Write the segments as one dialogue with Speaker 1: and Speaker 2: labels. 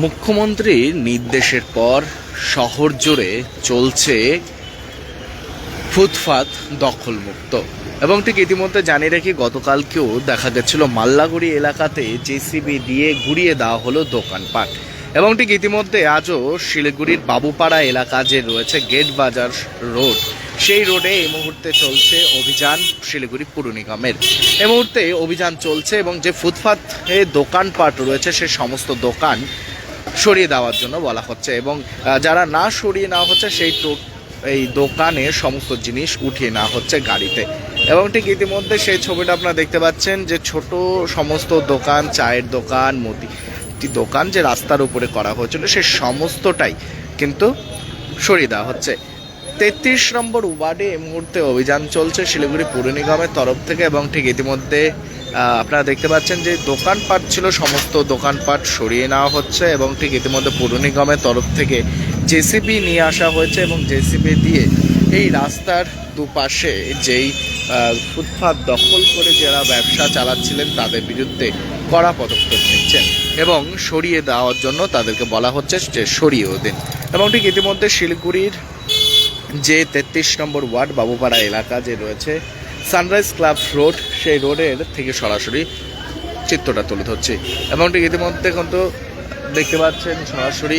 Speaker 1: মুখ্যমন্ত্রীর নির্দেশের পর শহর জুড়ে চলছে ফুটপাত দখলমুক্ত। এবং ঠিক ইতিমধ্যে জানিয়ে রাখি, গতকালকেও দেখা গেছিল, মাল্লাগুড়ি এলাকাতে জেসিবি দিয়ে ঘুরিয়ে দেওয়া হলো দোকানপাট। এবং ঠিক ইতিমধ্যে আজও শিলিগুড়ির বাবুপাড়া এলাকা যে রয়েছে, গেট বাজার রোড, সেই রোডে এই মুহূর্তে চলছে অভিযান শিলিগুড়ি পুর নিগমের। এই মুহূর্তে অভিযান চলছে এবং যে ফুটপাথে দোকানপাট রয়েছে, সে সমস্ত দোকান সরিয়ে দেওয়ার জন্য বলা হচ্ছে এবং যারা না সরিয়ে নেওয়া হচ্ছে সেই এই দোকানে সমস্ত জিনিস উঠিয়ে নেওয়া হচ্ছে গাড়িতে। এবং ঠিক ইতিমধ্যে সেই ছবিটা আপনারা দেখতে পাচ্ছেন যে ছোট সমস্ত দোকান, চায়ের দোকান মুদি একটি দোকান যে রাস্তার উপরে করা হয়েছিল সে সমস্তটাই কিন্তু সরিয়ে দেওয়া হচ্ছে। তেত্রিশ নম্বর ওয়ার্ডে এই মুহূর্তে অভিযান চলছে শিলিগুড়ি পুর নিগমের তরফ থেকে এবং ঠিক ইতিমধ্যে আপনারা দেখতে পাচ্ছেন যে দোকানপাট ছিল, সমস্ত দোকানপাট সরিয়ে নেওয়া হচ্ছে এবং ঠিক ইতিমধ্যে পুর নিগমের তরফ থেকে জেসিবি নিয়ে আসা হয়েছে এবং জেসিবি দিয়ে এই রাস্তার দুপাশে যেই ফুটপাত দখল করে যারা ব্যবসা চালাচ্ছিলেন তাদের বিরুদ্ধে কড়া পদক্ষেপ নিচ্ছেন এবং সরিয়ে দেওয়ার জন্য তাদেরকে বলা হচ্ছে যে সরিয়েও দিন। এবং ঠিক ইতিমধ্যে শিলিগুড়ির যে তেত্রিশ নম্বর ওয়ার্ড বাবুপাড়া এলাকা যে রয়েছে সানরাইজ ক্লাব রোড, সেই রোডের থেকে সরাসরি চিত্রটা তুলে ধরছি। ঠিক ইতিমধ্যে কিন্তু দেখতে পাচ্ছেন সরাসরি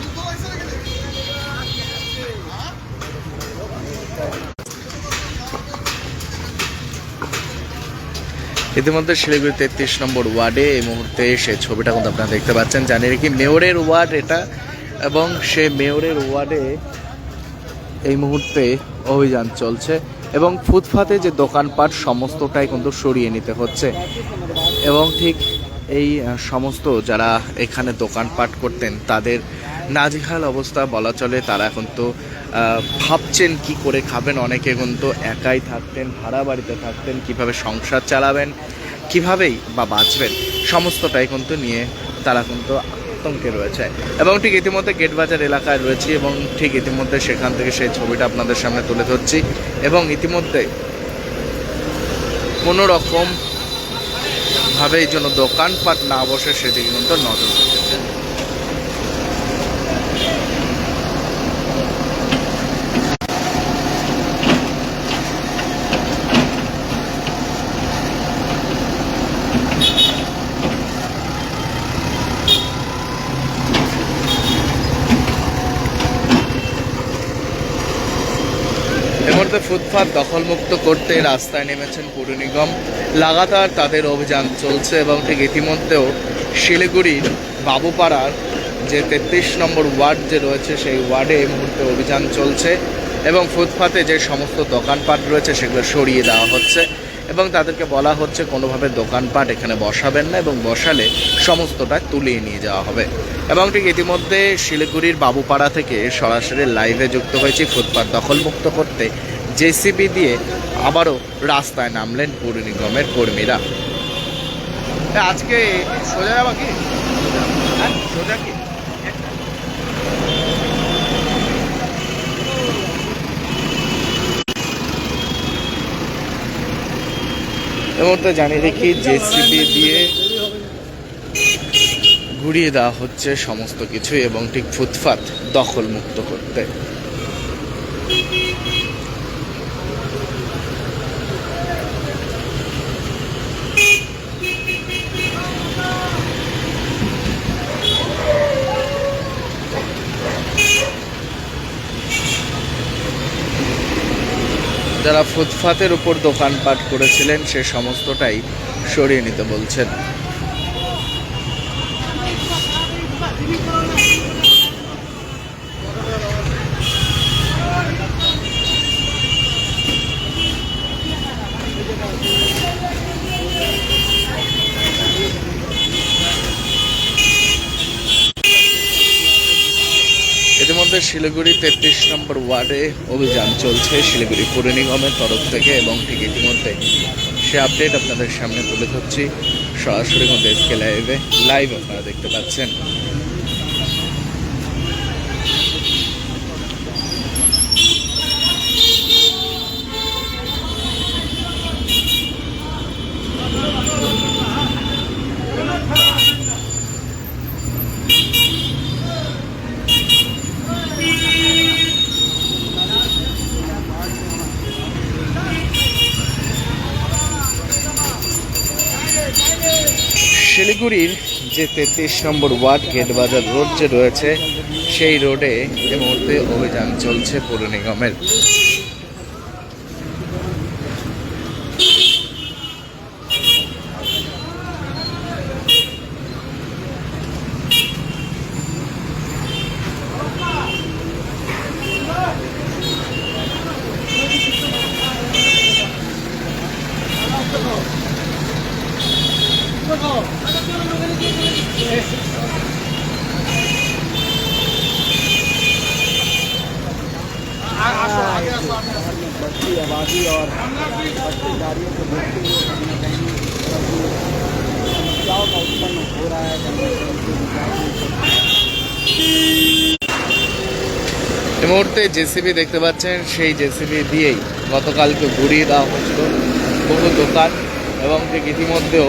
Speaker 1: ইতিমধ্যে শিলিগুড়ি তেত্রিশ নম্বর ওয়ার্ডে এই মুহূর্তে সে ছবিটা কিন্তু আপনারা দেখতে পাচ্ছেন। জানি কি মেয়রের ওয়ার্ড এটা এবং সে মেয়রের ওয়ার্ডে এই মুহূর্তে অভিযান চলছে এবং ফুটপাতে যে দোকানপাট সমস্তটাই কিন্তু সরিয়ে নিতে হচ্ছে এবং ঠিক এই সমস্ত যারা এখানে দোকানপাট করতেন তাদের নাজেহাল অবস্থা বলা চলে, তারা এখন তো ভাবছেন কি করে খাবেন? অনেকে কিন্তু একাই থাকতেন, ভাড়া বাড়িতে থাকতেন, কীভাবে সংসার চালাবেন, কিভাবেই বা বাঁচবেন সমস্তটাই কিন্তু নিয়ে তারা কিন্তু আতঙ্কে রয়েছে। এবং ঠিক ইতিমধ্যে গেটবাজার এলাকায় রয়েছি এবং ঠিক ইতিমধ্যে সেখান থেকে সেই ছবিটা আপনাদের সামনে তুলে ধরছি। এবং ইতিমধ্যে কোনো রকম ভাবে জন্য দোকানপাট না বসে সেদিকে কিন্তু নজর রেখেছে ফুটপাত দখলমুক্ত করতে রাস্তায় নেমেছেন পুর নিগম। লাগাতার তাদের অভিযান চলছে এবং ঠিক ইতিমধ্যেও শিলিগুড়ির বাবুপাড়ার যে তেত্রিশ নম্বর ওয়ার্ড যে রয়েছে, সেই ওয়ার্ডে এই মুহূর্তে অভিযান চলছে এবং ফুটপাতে যে সমস্ত দোকানপাট রয়েছে, সেগুলো সরিয়ে দেওয়া হচ্ছে এবং তাদেরকে বলা হচ্ছে কোনোভাবে দোকানপাট এখানে বসাবেন না এবং বসালে সমস্তটা তুলিয়ে নিয়ে যাওয়া হবে। এবং ঠিক ইতিমধ্যে শিলিগুড়ির বাবুপাড়া থেকে সরাসরি লাইভে যুক্ত হয়েছি। ফুটপাত দখলমুক্ত করতে জেসিবি দিয়ে আবারও রাস্তায় নামলেন পুর নিগমের কর্মীরা। আজকে সোজা যাবা কি? হ্যাঁ সোজা কি? জানিয়ে দেখি জেসিবি দিয়ে ঘুরিয়ে দেওয়া হচ্ছে সমস্ত কিছু এবং ঠিক ফুটপাত দখলমুক্ত করতে। যারা ফুটফাতের উপর দোকানপাট করেছিলেন সে সমস্তটাই সরিয়ে নিতে বলছেন। শিলিগুড়ি তেত্রিশ নম্বর ওয়ার্ডে অভিযান চলছে। শিলিগুড়ি পৌর নিগমের তরফ থেকে এবং ঠিক ইতিমধ্যে সে আপডেট আপনাদের সামনে তুলে ধরছি। সরাসরি মধ্যে স্কেল লাইভে লাইভ আপনারা দেখতে পাচ্ছেন। শিলিগুড়ির যে তেত্রিশ নম্বর ওয়ার্ড গেট বাজার রোড যে রয়েছে, সেই রোডে এই মুহূর্তে অভিযান চলছে পৌর নিগমের।
Speaker 2: बढ़ती आबादी और बढ़ती गाड़ियों को देखते हुए कहीं ना कहीं समस्याओं का उत्पन्न हो रहा है जंगल के विकास
Speaker 1: এই মুহূর্তে জেসিবি দেখতে পাচ্ছেন সেই জেসিবি দিয়েই গতকালকে ঘুরিয়ে দেওয়া হয়েছিল বহু দোকান এবং ঠিক ইতিমধ্যেও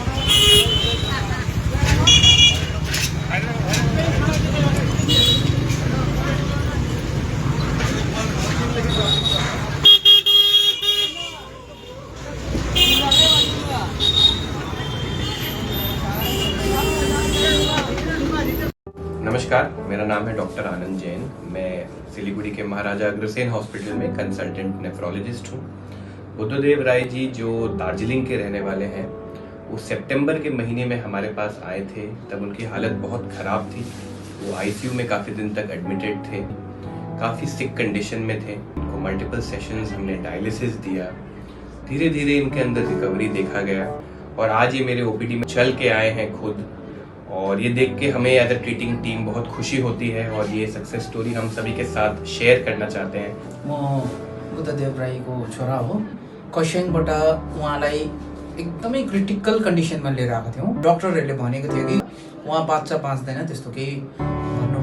Speaker 3: नाम है डॉक्टर आनंद जैन। मैं सिलीगुड़ी के महाराजा अग्रसेन हॉस्पिटल में कंसल्टेंट नेफ्रोलॉजिस्ट हूँ। बुद्धदेव राय जी जो दार्जिलिंग के रहने वाले हैं, वो सितंबर के महीने में हमारे पास आए थे। तब उनकी हालत बहुत ख़राब थी। वो आईसीयू में काफ़ी दिन तक एडमिटेड थे। काफ़ी सिक कंडीशन में थे। उनको मल्टीपल सेशंस हमने डायलिसिस दिया। धीरे धीरे इनके अंदर रिकवरी देखा गया। और आज ये मेरे ओपीडी में चल के आए हैं खुद। और ये देख के हमें एज अ ट्रीटिंग टीम बहुत खुशी होती है और ये सक्सेस स्टोरी हम सभी के साथ शेयर करना चाहते हैं।
Speaker 4: म बुद्धदेव राईको छोरा हो। खरसाङबाट उहाँलाई एकदमै क्रिटिकल कन्डिसनमा लिएर आएको थियौँ डक्टरहरूले भनेको थियो कि उहाँ बाँच्छ बाँच्दैन त्यस्तो केही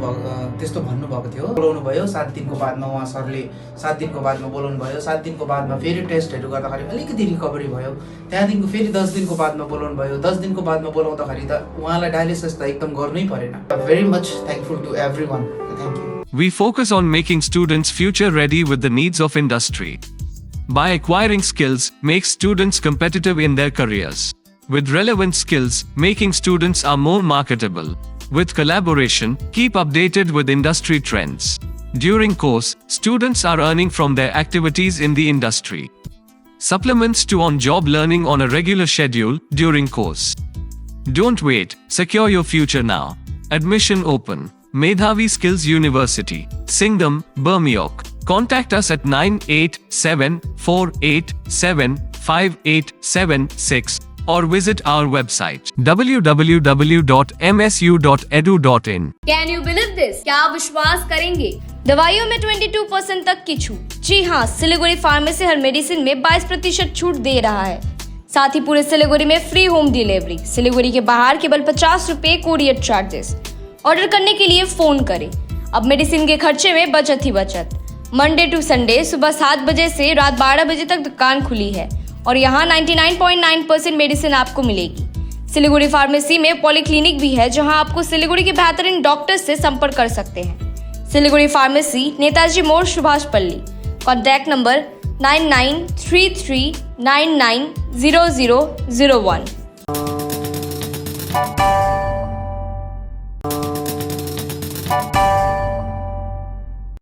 Speaker 4: भन्नुभएको त्यस्तो भन्नुभएको थियो। बोलाउनु भयो सात दिनको बादमा उहाँ सरले सात दिनको बादमा बोलाउनु भयो सात दिनको बादमा फेरि टेस्टहरू गर्दाखेरि अलिकति रिकभरी भयो। त्यहाँदेखिको फेरि दस दिनको बादमा बोलाउनु भयो दस दिनको बादमा बोलाउँदाखेरि त उहाँलाई डायलिसिस त एकदम गर्नै very much thankful to everyone thank you
Speaker 5: We focus on making students future ready with the needs of industry. By acquiring skills, makes students competitive in their careers. With relevant skills, making students are more marketable. With collaboration, keep updated with industry trends. During course, students are earning from their activities in the industry. Supplements to on-job learning on a regular schedule during course. Don't wait, secure your future now. Admission open. Medhavi Skills University, Singham, Burmioc. Contact us at 98748758776 or visit our website www.msu.edu.in.
Speaker 6: Can you believe this क्या विश्वास करेंगे? दवाइयों में 22 percent तक की छूट। जी हाँ Siliguri pharmacy हर medicine में 22 प्रतिशत छूट दे रहा है। साथ ही पूरे सिलीगुड़ी में फ्री होम डिलीवरी सिलीगुड़ी के बाहर केवल पचास रूपए कोरियर चार्जेस ऑर्डर करने के लिए फ़ोन करें। अब मेडिसिन के खर्चे में बचत ही बचत। मंडे टू संडे सुबह सात बजे से रात बारह बजे तक दुकान खुली है। और यहाँ 99.9 परसेंट मेडिसिन आपको मिलेगी। सिलीगुड़ी फार्मेसी में पॉलीक्लिनिक भी है, जहाँ आपको सिलीगुड़ी के बेहतरीन डॉक्टर से संपर्क कर सकते हैं। सिलीगुड़ी फार्मेसी नेताजी मोर Subhash Palli. Contact number nine nine three three nine nine zero zero zero one